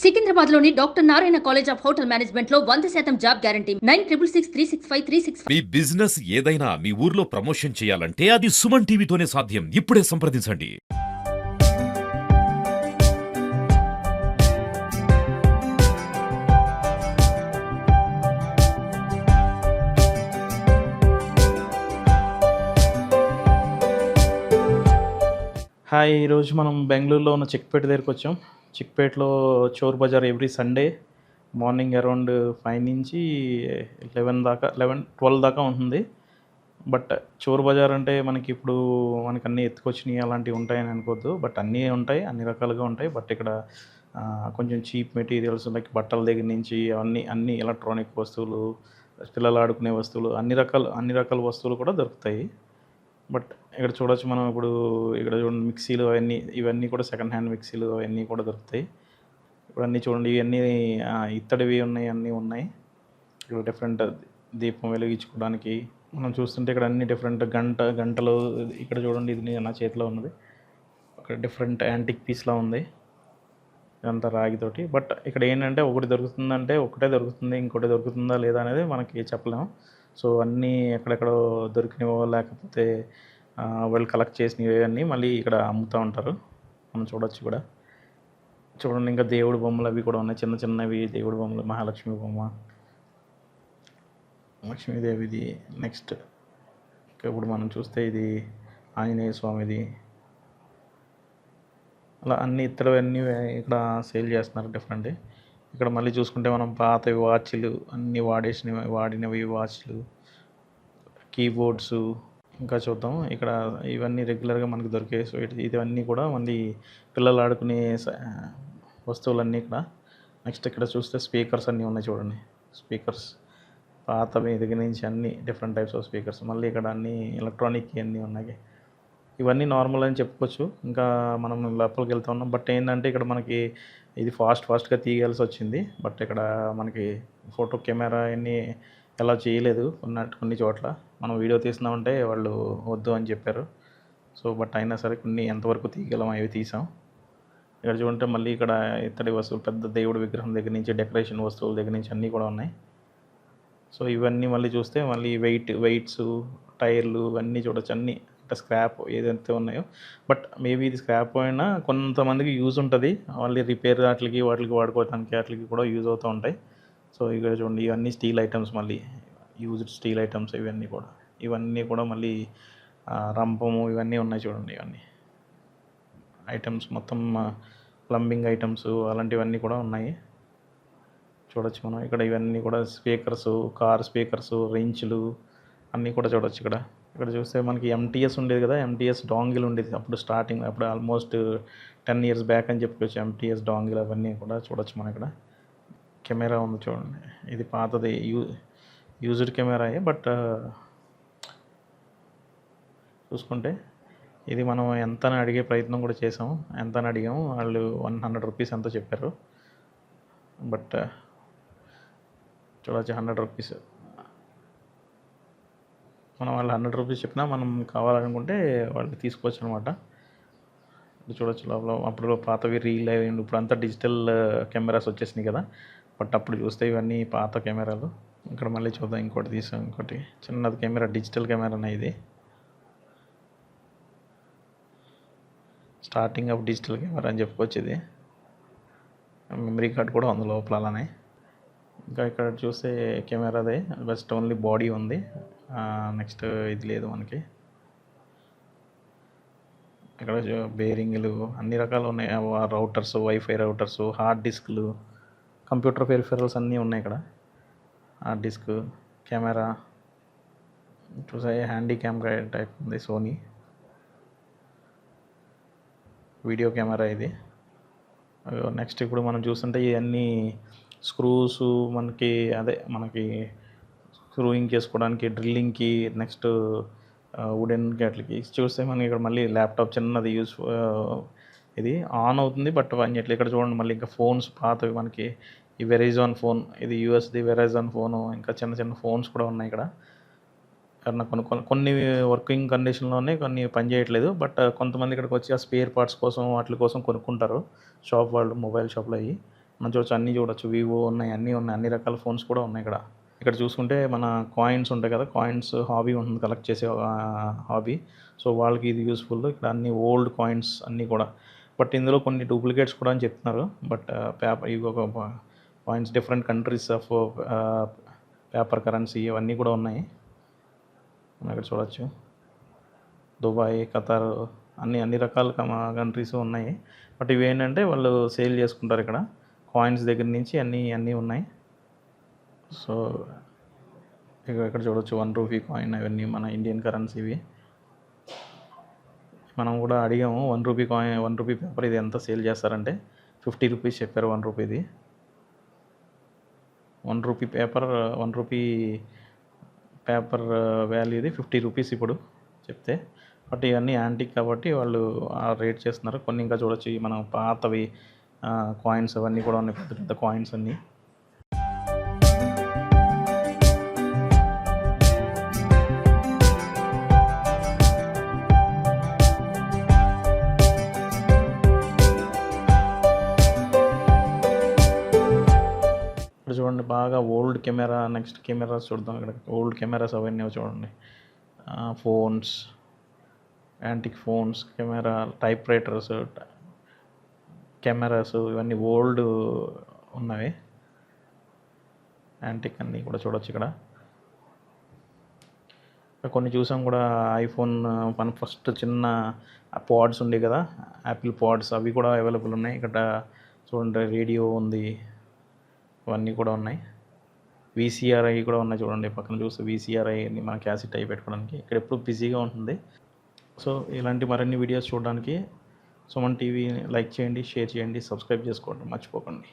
సికింద్రాబాద్లోని doctor Narayana college of hotel మేనేజ్మెంట్లో వంద శాతం job guarantee. Nine triple six three six five three six మీ business ఏదైనా మీ ఊర్లో ప్రమోషన్ చేయాలంటే అది సుమన్ టీవీతోనే సాధ్యం. ఇప్పుడే సంప్రదించండి. హాయ్ ఈరోజు మనం బెంగళూరులో ఉన్న చిక్పేట దగ్గరికి వచ్చాం. చిక్పేటలో Chor Bazaar every Sunday morning around five నుంచి లెవెన్ దాకా లెవెన్ ట్వెల్వ్ దాకా ఉంటుంది. బట్ చోర్ బజార్ అంటే మనకి ఇప్పుడు మనకి అన్నీ ఎత్తుకొచ్చినాయి అలాంటివి ఉంటాయని అనుకోవద్దు. బట్ అన్నీ ఉంటాయి అన్ని రకాలుగా ఉంటాయి. బట్ ఇక్కడ కొంచెం చీప్ మెటీరియల్స్ లైక్ బట్టల దగ్గర నుంచి అవన్నీ అన్ని ఎలక్ట్రానిక్ వస్తువులు పిల్లలు ఆడుకునే వస్తువులు అన్ని రకాల అన్ని రకాల వస్తువులు కూడా దొరుకుతాయి. బట్ ఇక్కడ చూడొచ్చు మనం ఇప్పుడు ఇక్కడ చూడండి మిక్సీలు అవన్నీ ఇవన్నీ కూడా సెకండ్ హ్యాండ్ మిక్సీలు అవన్నీ కూడా దొరుకుతాయి. ఇప్పుడు అన్నీ చూడండి ఇవన్నీ ఇత్తడివి ఉన్నాయి అన్నీ ఉన్నాయి. ఇక్కడ డిఫరెంట్ దీపం వెలిగించుకోవడానికి. మనం చూస్తుంటే ఇక్కడ అన్ని డిఫరెంట్ గంట గంటలు ఇక్కడ చూడండి ఇది నా చేతిలో ఉన్నది. అక్కడ డిఫరెంట్ యాంటిక్ పీస్లా ఉంది. ఇదంతా రాగితోటి. బట్ ఇక్కడ ఏంటంటే ఒకటి దొరుకుతుందంటే ఒకటే దొరుకుతుంది ఇంకోటి దొరుకుతుందా లేదా అనేది మనకి చెప్పలేము. సో అన్నీ ఎక్కడెక్కడో దొరికినవో లేకపోతే వాళ్ళు కలెక్ట్ చేసినవి అన్నీ మళ్ళీ ఇక్కడ అమ్ముతూ ఉంటారు. మనం చూడొచ్చు కూడా. చూడండి ఇంకా దేవుడి బొమ్మలు అవి కూడా ఉన్నాయి. చిన్న చిన్నవి దేవుడి బొమ్మలు మహాలక్ష్మి బొమ్మ. లక్ష్మీదేవిది నెక్స్ట్ ఇప్పుడు మనం చూస్తే ఇది ఆంజనేయ స్వామిది. అలా అన్ని ఇతరవన్నీ ఇక్కడ సేల్ చేస్తున్నారు డిఫరెంట్ ఇక్కడ మళ్ళీ చూసుకుంటే మనం పాత వాచ్లు అన్నీ వాడేసినవి వాడినవి వాచ్లు కీబోర్డ్స్ ఇంకా చూద్దాం. ఇక్కడ ఇవన్నీ రెగ్యులర్గా మనకు దొరికే సో ఇవన్నీ కూడా మళ్ళీ పిల్లలు ఆడుకునే స- వస్తువులన్నీ ఇక్కడ. నెక్స్ట్ ఇక్కడ చూస్తే స్పీకర్స్ అన్నీ ఉన్నాయి చూడండి. స్పీకర్స్. పాతవి దగ్గర నుంచి అన్ని డిఫరెంట్ టైప్స్ ఆఫ్ స్పీకర్స్. మళ్ళీ ఇక్కడ అన్ని ఎలక్ట్రానిక్ అన్నీ ఉన్నాయి. ఇవన్నీ నార్మల్ అని చెప్పుకోవచ్చు. ఇంకా మనం లోపలికి వెళ్తా ఉన్నాం. బట్ ఏంటంటే ఇక్కడ మనకి ఇది ఫాస్ట్ ఫాస్ట్గా తీయాల్సి వచ్చింది. బట్ ఇక్కడ మనకి ఫోటో కెమెరా అన్నీ ఎలా చేయలేదు కొన్ని కొన్ని చోట్ల. మనం వీడియో తీస్తున్నామంటే వాళ్ళు వద్దు అని చెప్పారు. సో బట్ అయినా సరే కొన్ని ఎంతవరకు తీయగలం అవి తీసాం. ఇక్కడ చూడంటే మళ్ళీ ఇక్కడ ఇత్తడి వస్తువులు పెద్ద దేవుడి విగ్రహం దగ్గర నుంచి డెకరేషన్ వస్తువుల దగ్గర నుంచి అన్నీ కూడా ఉన్నాయి. సో ఇవన్నీ మళ్ళీ చూస్తే మళ్ళీ వెయిట్ వెయిట్స్ టైర్లు ఇవన్నీ చూడొచ్చు. అన్నీ స్క్రాప్ ఏదైతే ఉన్నాయో. బట్ మేబీ ఇది స్క్రాప్ అయినా కొంతమందికి యూజ్ ఉంటుంది. మళ్ళీ రిపేర్ వాటికి వాటికి వాడుకోవడానికి వాటికి కూడా యూజ్ అవుతూ ఉంటాయి. సో ఇక్కడ చూడండి ఇవన్నీ స్టీల్ ఐటమ్స్ మళ్ళీ యూజ్డ్ స్టీల్ ఐటమ్స్ ఇవన్నీ కూడా. ఇవన్నీ కూడా మళ్ళీ రంపము ఇవన్నీ ఉన్నాయి చూడండి ఇవన్నీ. ఐటమ్స్ మొత్తం ప్లంబింగ్ ఐటమ్స్ అలాంటివన్నీ కూడా ఉన్నాయి. చూడొచ్చు మనం. ఇక్కడ ఇవన్నీ కూడా స్పీకర్స్ కార్ స్పీకర్స్ రించ్లు అన్నీ కూడా చూడొచ్చు ఇక్కడ. ఇక్కడ చూస్తే మనకి ఎంటీఎస్ ఉండేది కదా ఎంటీఎస్ డాంగిల్ ఉండేది. అప్పుడు స్టార్టింగ్ అప్పుడు ఆల్మోస్ట్ టెన్ ఇయర్స్ బ్యాక్ అని చెప్పుకోవచ్చు. ఎంటీఎస్ డాంగిల్ అవన్నీ కూడా చూడొచ్చు మనం ఇక్కడ. కెమెరా ఉంది చూడండి. ఇది పాతది. యూ యూజ్డ్ కెమెరాయే బట్ చూసుకుంటే ఇది మనం ఎంత అని అడిగే ప్రయత్నం కూడా చేసాము. ఎంత అని అడిగాము వాళ్ళు వన్ హండ్రెడ్ రూపీస్ ఎంతో చెప్పారు. బట్ చూడవచ్చు హండ్రెడ్ రూపీస్. మనం వాళ్ళు హండ్రెడ్ రూపీస్ చెప్పినా మనం కావాలనుకుంటే వాళ్ళు తీసుకోవచ్చు అనమాట చూడొచ్చు లోపల. అప్పుడు పాతవి రీల్ అవి ఇప్పుడు అంతా డిజిటల్ కెమెరాస్ uh, వచ్చేసినాయి కదా. బట్ అప్పుడు చూస్తే ఇవన్నీ పాత కెమెరాలు. ఇక్కడ మళ్ళీ చూద్దాం ఇంకోటి తీసాం. ఇంకోటి చిన్నది కెమెరా డిజిటల్ కెమెరానే ఇది. స్టార్టింగ్ ఆఫ్ డిజిటల్ కెమెరా అని చెప్పుకోవచ్చు ఇది. మెమరీ కార్డ్ కూడా ఉంది లోపల అలానే. ఇంకా ఇక్కడ చూస్తే కెమెరాదే. బెస్ట్ ఓన్లీ బాడీ ఉంది. నెక్స్ట్ ఇది లేదు మనకి. ఇక్కడ బేరింగ్లు అన్ని రకాలు ఉన్నాయి. రౌటర్స్ వైఫై రౌటర్స్ హార్డ్ డిస్క్లు కంప్యూటర్ పెరిఫెరల్స్ అన్నీ ఉన్నాయి ఇక్కడ. హార్డ్ డిస్క్ కెమెరా చూసాయి హ్యాండీ క్యామ్ టైప్ ఉంది సోనీ వీడియో కెమెరా ఇది. నెక్స్ట్ ఇప్పుడు మనం చూస్తుంటే ఇవన్నీ స్క్రూస్ మనకి అదే మనకి స్క్రూయింగ్ చేసుకోవడానికి డ్రిల్లింగ్కి నెక్స్ట్ వుడెన్ గట్లకి చూస్తే మనకి ఇక్కడ మళ్ళీ ల్యాప్టాప్ చిన్నది యూస్ uh, ఇది ఆన్ అవుతుంది బట్ పని ఇక్కడ చూడండి మళ్ళీ ఇంకా ఫోన్స్ పాతవి మనకి. ఈ వెరైజాన్ ఫోన్ ఇది యూఎస్ది వెరైజాన్ ఫోను ఇంకా చిన్న చిన్న ఫోన్స్ కూడా ఉన్నాయి ఇక్కడ. ఎవరన్నా కొన్ని కొన్ని వర్కింగ్ కండిషన్లోనే కొన్ని పని చేయట్లేదు బట్ uh, కొంతమంది ఇక్కడికి వచ్చి ఆ స్పేర్ పార్ట్స్ కోసం వాటి కోసం కొనుక్కుంటారు. షాప్ వాళ్ళు మొబైల్ షాప్లో అవి మనం చూడొచ్చు అన్నీ చూడొచ్చు. వివో ఉన్నాయి అన్నీ ఉన్నాయి అన్ని రకాల ఫోన్స్ కూడా ఉన్నాయి ఇక్కడ. ఇక్కడ చూసుకుంటే మన కాయిన్స్ ఉంటాయి కదా కాయిన్స్ హాబీ ఉంటుంది కలెక్ట్ చేసే హాబీ సో వాళ్ళకి ఇది యూస్ఫుల్ ఇక్కడ అన్ని ఓల్డ్ కాయిన్స్ అన్నీ కూడా. బట్ ఇందులో కొన్ని డూప్లికేట్స్ కూడా అని చెప్తున్నారు. బట్ పేపర్ ఇవి ఒక coins different countries of paper currency ఇవన్నీ కూడా ఉన్నాయి. మనం ఇక్కడ చూడొచ్చు. దుబాయ్ ఖతార్ అన్ని అన్ని రకాల కంట్రీస్ ఉన్నాయి. బట్ ఇవి ఏంటంటే వాళ్ళు సేల్ చేసుకుంటారు ఇక్కడ. కాయిన్స్ దగ్గర నుంచి అన్నీ అన్నీ ఉన్నాయి. సో ఇక ఇక్కడ చూడొచ్చు వన్ రూపీ కాయిన్ అవన్నీ మన ఇండియన్ కరెన్సీవి మనం కూడా అడిగాము one rupee coin one rupee paper ఇది ఎంత సేల్ చేస్తారంటే ఫిఫ్టీ రూపీస్ చెప్పారు one రూపీది one rupee paper one rupee paper వాల్యూది fifty rupees ఇప్పుడు చెప్తే. బట్ ఇవన్నీ యాంటిక్ కాబట్టి వాళ్ళు రేట్ చేస్తున్నారు. కొన్ని ఇంకా చూడొచ్చు మనం పాతవి కాయిన్స్ అవన్నీ కూడా ఉన్నాయి పెద్ద పెద్ద కాయిన్స్ అన్నీ. బాగా ఓల్డ్ కెమెరా నెక్స్ట్ కెమెరాస్ చూద్దాం ఇక్కడ. ఓల్డ్ కెమెరాస్ అవన్నీ చూడండి. Phones antique phones camera typewriters cameras ఇవన్నీ ఓల్డ్ ఉన్నవి. యాంటిక్ అన్నీ కూడా చూడొచ్చు ఇక్కడ. కొన్ని చూసాం కూడా ఐఫోన్ మన ఫస్ట్ చిన్న పాడ్స్ ఉండే కదా యాపిల్ పాడ్స్ అవి కూడా అవైలబుల్ ఉన్నాయి. ఇక్కడ చూడండి రేడియో ఉంది. ఇవన్నీ కూడా ఉన్నాయి. విసిఆర్ఐ కూడా ఉన్నాయి చూడండి. పక్కన చూస్తే వీసీఆర్ అవి మన క్యాసెట్ అవి పెట్టుకోవడానికి ఇక్కడ ఎప్పుడు బిజీగా ఉంటుంది. సో ఇలాంటి మరిన్ని వీడియోస్ చూడడానికి సుమన్ టీవీని లైక్ చేయండి షేర్ చేయండి సబ్స్క్రైబ్ చేసుకోండి మర్చిపోకండి.